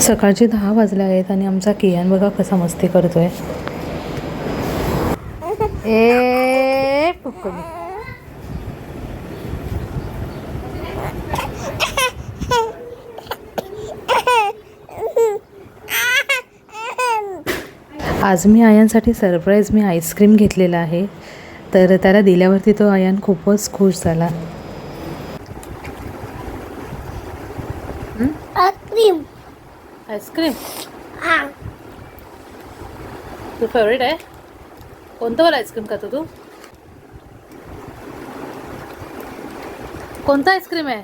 सकाळचे दहा वाजले आहेत आणि आमचा कियान बघा कसा मस्ती करतोय. ए आज मी आयांसाठी सरप्राईज मी आईस्क्रीम घेतलेला आहे. तर त्याला दिल्यावरती तो आयान खूपच खुश झाला. आईस्क्रीम? हा. तू फेवरेट आहे? कोणतं वाला आईस्क्रीम खातो तू? कोणता आईस्क्रीम आहे?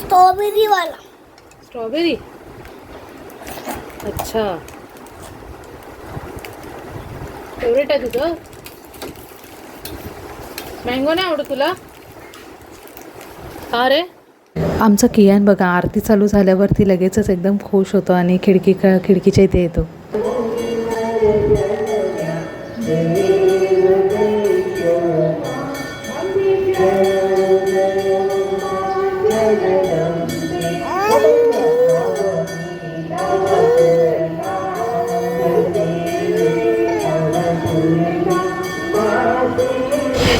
स्ट्रॉबेरी वाला. स्ट्रॉबेरी? अच्छा. फेवरेट आहे तुझं? मँगो नाही आवडत तुला? का रे? आमचा कियान बघा आरती चालू झाल्यावरती लगेचच एकदम खुश होतो आणि खिडकी खिडकीच्या इथे येतो.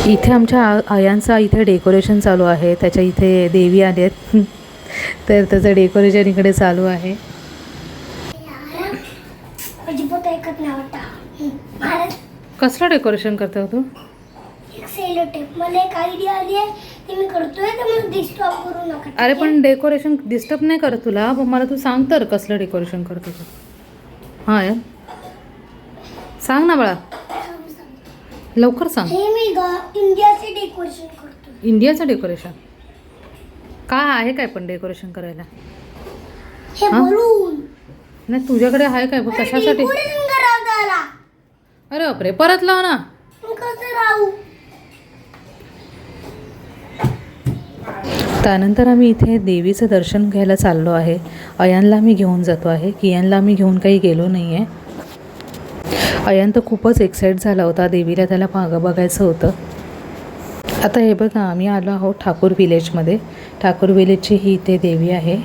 इथे आमच्या आयांचा इथे डेकोरेशन चालू आहे. त्याच्या इथे देवी आले आहेत तर त्याचं डेकोरेशन इकडे चालू आहे. कसलं डेकोरेशन करतो तू? आहे. ती अरे पण डेकोरेशन डिस्टर्ब नाही करत तुला? पण मला तू सांग तर कसलं डेकोरेशन करतो तू. हां सांग ना बाळा. लवकर सांग. हे मी ग- इंडियाचे डेकोरेशन करतो. इंडियाचं डेकोरेशन काय आहे काय पण डेकोरेशन करायला? हे हा? बलून नाही तुझ्याकडे आहे काय? कशासाठी? डेकोरेशन करावं त्याला. अरे बापरे परत लाव ना. मग कसं राहू? त्यानंतर आम्ही इथे देवीचं दर्शन घ्यायला चाललो आहे. अयानला मी घेऊन जातो आहे. कियानला मी घेऊन काही गेलो नाही आहे अयंत तर खूपच एक्साईट झाला होता. देवीला त्याला मागं बघायचं होतं. आता हे बघा आम्ही आलो आहोत ठाकूर विलेजमध्ये ठाकूर विलेजची ही इथे देवी आहे.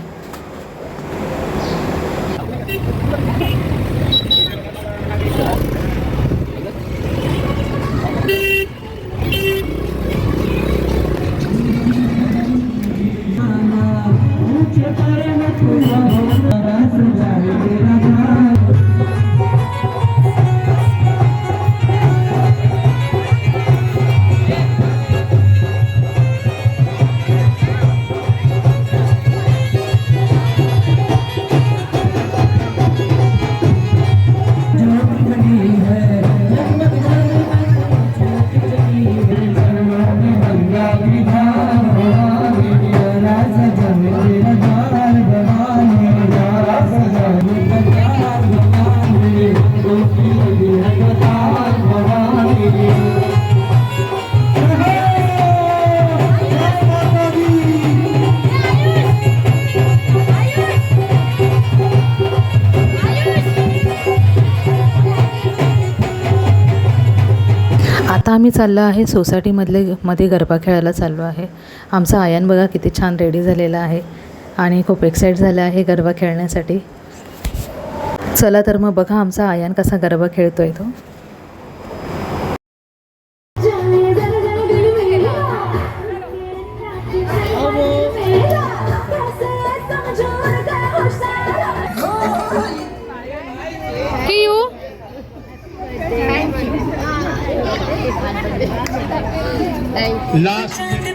मी चाललो आहे. सोसायटीमधले मध्ये गरबा खेळायला चाललो आहे. आमचा आयन बघा किती छान रेडी झालेला आहे. आणि खूप एक्साईट झाला आहे गरबा खेळण्यासाठी. चला तर मग बघा आमचा आयन कसा गरबा खेळतो आहे तो. Last.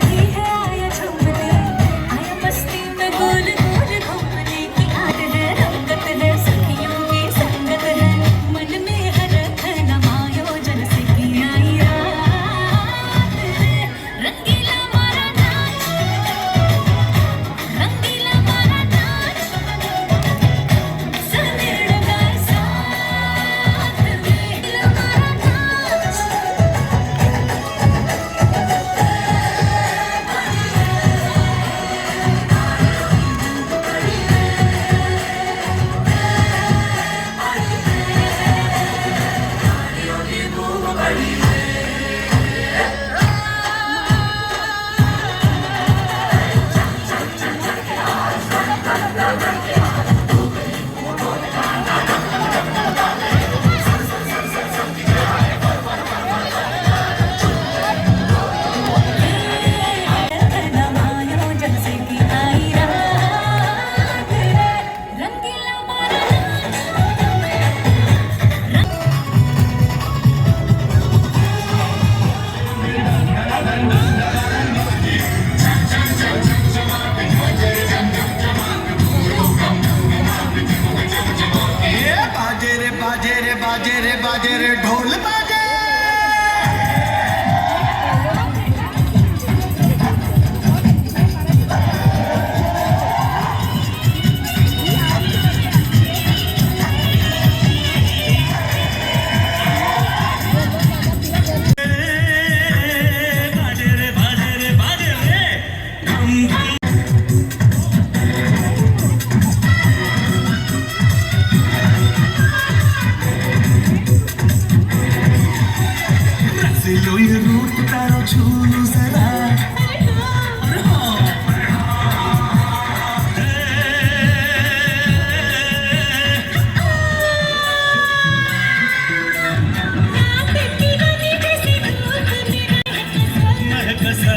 그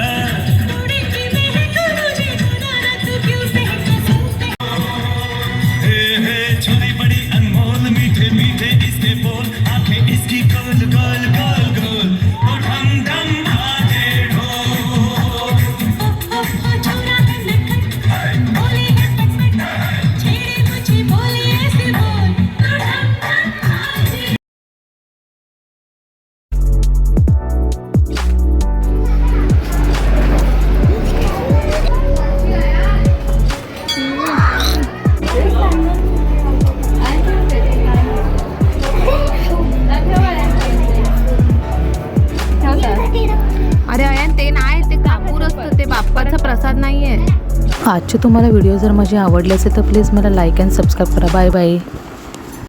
आजचे तुम्हाला व्हिडिओ जर माझे आवडले असेल तर प्लीज मला लाईक अँड सबस्क्राईब करा. Bye bye